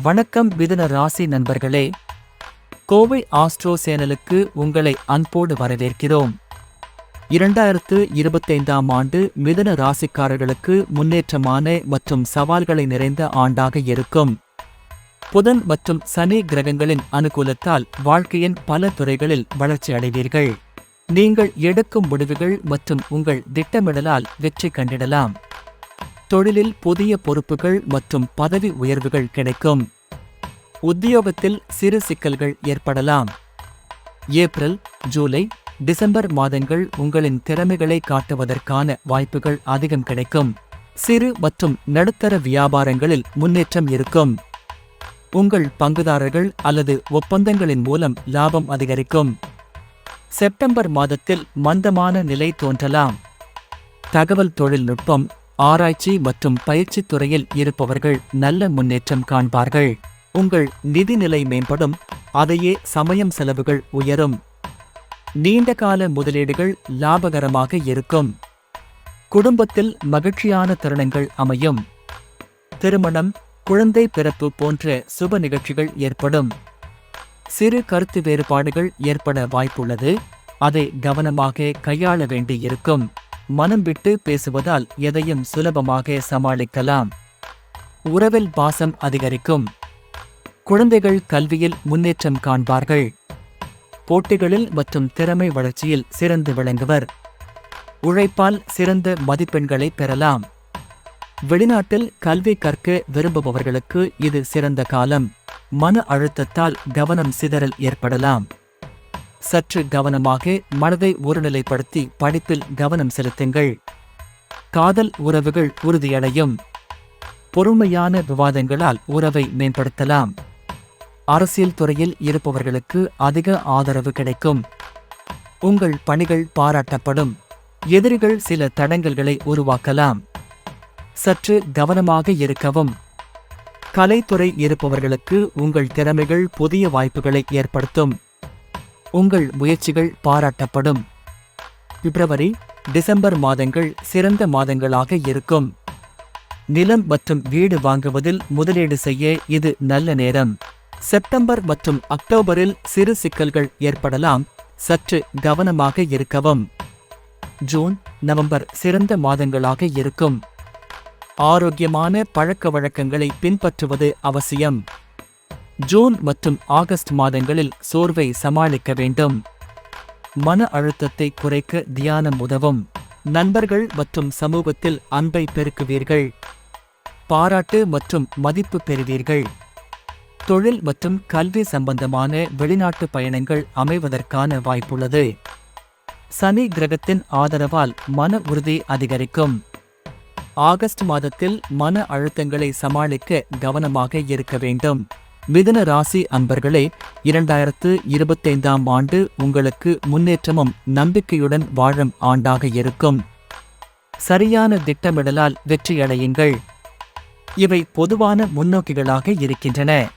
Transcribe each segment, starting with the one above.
வணக்கம் மிதுன ராசி நண்பர்களே கோவை ஆஸ்ட்ரோ சேனலுக்கு உங்களை அன்போடு வரவேற்கிறோம். இரண்டாயிரத்து இருபத்தைந்தாம் ஆண்டு மிதுன ராசிக்காரர்களுக்கு முன்னேற்றமான மற்றும் சவால்களை நிறைந்த ஆண்டாக இருக்கும். புதன் மற்றும் சனி கிரகங்களின் அனுகூலத்தால் வாழ்க்கையின் பல துறைகளில் வளர்ச்சி அடைவீர்கள். நீங்கள் எடுக்கும் முடிவுகள் மற்றும் உங்கள் திட்டமிடலால் வெற்றி கண்டிடலாம். தொழிலில் புதிய பொறுப்புகள் மற்றும் பதவி உயர்வுகள் கிடைக்கும். உத்தியோகத்தில் சிறு சிக்கல்கள் ஏற்படலாம். ஏப்ரல் ஜூலை டிசம்பர் மாதங்கள் உங்களின் திறமைகளை காட்டுவதற்கான வாய்ப்புகள் அதிகம் கிடைக்கும். சிறு மற்றும் நடுத்தர வியாபாரங்களில் முன்னேற்றம் இருக்கும். உங்கள் பங்குதாரர்கள் அல்லது ஒப்பந்தங்களின் மூலம் லாபம் அதிகரிக்கும். செப்டம்பர் மாதத்தில் மந்தமான நிலை தோன்றலாம். தகவல் தொழில்நுட்பம் ஆராய்ச்சி மற்றும் பயிற்சி துறையில் இருப்பவர்கள் நல்ல முன்னேற்றம் காண்பார்கள். உங்கள் நிதிநிலை மேம்படும் அதையே சமயம் செலவுகள் உயரும். நீண்டகால முதலீடுகள் லாபகரமாக இருக்கும். குடும்பத்தில் மகிழ்ச்சியான தருணங்கள் அமையும். திருமணம் குழந்தை பிறப்பு போன்ற சுப நிகழ்ச்சிகள் ஏற்படும். சிறு கருத்து வேறுபாடுகள் ஏற்பட வாய்ப்புள்ளது அதை கவனமாக கையாள வேண்டியிருக்கும். மனம் விட்டு பேசுவதால் எதையும் சுலபமாக சமாளிக்கலாம். உறவில் பாசம் அதிகரிக்கும். குழந்தைகள் கல்வியில் முன்னேற்றம் காண்பார்கள். போட்டிகளில் மற்றும் திறமை வளர்ச்சியில் சிறந்து விளங்குவர். உழைப்பால் சிறந்த மதிப்பெண்களை பெறலாம். வெளிநாட்டில் கல்வி கற்க விரும்புபவர்களுக்கு இது சிறந்த காலம். மன அழுத்தத்தால் கவனம் சிதறல் ஏற்படலாம். சற்று கவனமாக மனதை ஒருநிலைப்படுத்தி படிப்பில் கவனம் செலுத்துங்கள். காதல் உறவுகள் உறுதியடையும். பொறுமையான விவாதங்களால் உறவை மேம்படுத்தலாம். அரசியல் துறையில் இருப்பவர்களுக்கு அதிக ஆதரவு கிடைக்கும். உங்கள் பணிகள் பாராட்டப்படும். எதிரிகள் சில தடங்கல்களை உருவாக்கலாம். சற்று கவனமாக இருக்கவும். கலைத்துறை இருப்பவர்களுக்கு உங்கள் திறமைகள் புதிய வாய்ப்புகளை ஏற்படுத்தும். உங்கள் முயற்சிகள் பாராட்டப்படும். பிப்ரவரி டிசம்பர் மாதங்கள் சிறந்த மாதங்களாக இருக்கும். நிலம் மற்றும் வீடு வாங்குவதில் முதலீடு செய்ய இது நல்ல நேரம். செப்டம்பர் மற்றும் அக்டோபரில் சிறு சிக்கல்கள் ஏற்படலாம். சற்று கவனமாக இருக்கவும். ஜூன் நவம்பர் சிறந்த மாதங்களாக இருக்கும். ஆரோக்கியமான பழக்க வழக்கங்களை பின்பற்றுவது அவசியம். ஜூன் மற்றும் ஆகஸ்ட் மாதங்களில் சோர்வை சமாளிக்க வேண்டும். மன அழுத்தத்தை குறைக்க தியானம் உதவும். நண்பர்கள் மற்றும் சமூகத்தில் அன்பை பெருக்குவீர்கள். பாராட்டு மற்றும் மதிப்பு பெறுவீர்கள். தொழில் மற்றும் கல்வி சம்பந்தமான வெளிநாட்டு பயணங்கள் அமைவதற்கான வாய்ப்புள்ளது. சனி கிரகத்தின் ஆதரவால் மன உறுதி அதிகரிக்கும். ஆகஸ்ட் மாதத்தில் மன அழுத்தங்களை சமாளிக்க கவனமாக இருக்க வேண்டும். மிதுன ராசி அன்பர்களே இரண்டாயிரத்து இருபத்தைந்தாம் ஆண்டு உங்களுக்கு முன்னேற்றமும் நம்பிக்கையுடன் வாழும் ஆண்டாக இருக்கும். சரியான திட்டமிடலால் வெற்றியடையுங்கள். இவை பொதுவான முன்னோக்கிகளாக இருக்கின்றன.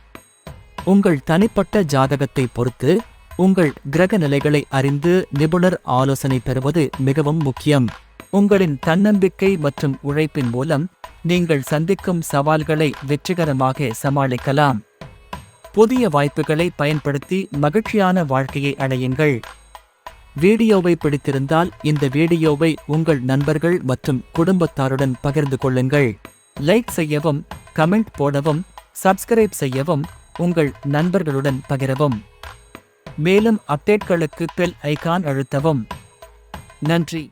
உங்கள் தனிப்பட்ட ஜாதகத்தை பொறுத்து உங்கள் கிரக நிலைகளை அறிந்து நிபுணர் ஆலோசனை பெறுவது மிகவும் முக்கியம். உங்களின் தன்னம்பிக்கை மற்றும் உழைப்பின் மூலம் நீங்கள் சந்திக்கும் சவால்களை வெற்றிகரமாக சமாளிக்கலாம். புதிய வாய்ப்புகளை பயன்படுத்தி மகிழ்ச்சியான வாழ்க்கையை அடையுங்கள். வீடியோவை பிடித்திருந்தால் இந்த வீடியோவை உங்கள் நண்பர்கள் மற்றும் குடும்பத்தாருடன் பகிர்ந்து கொள்ளுங்கள். லைக் செய்யவும் கமெண்ட் போடவும் சப்ஸ்கிரைப் செய்யவும் உங்கள் நண்பர்களுடன் பகிரவும். மேலும் அப்டேட்களுக்கு பெல் ஐகான் அழுத்தவும். நன்றி.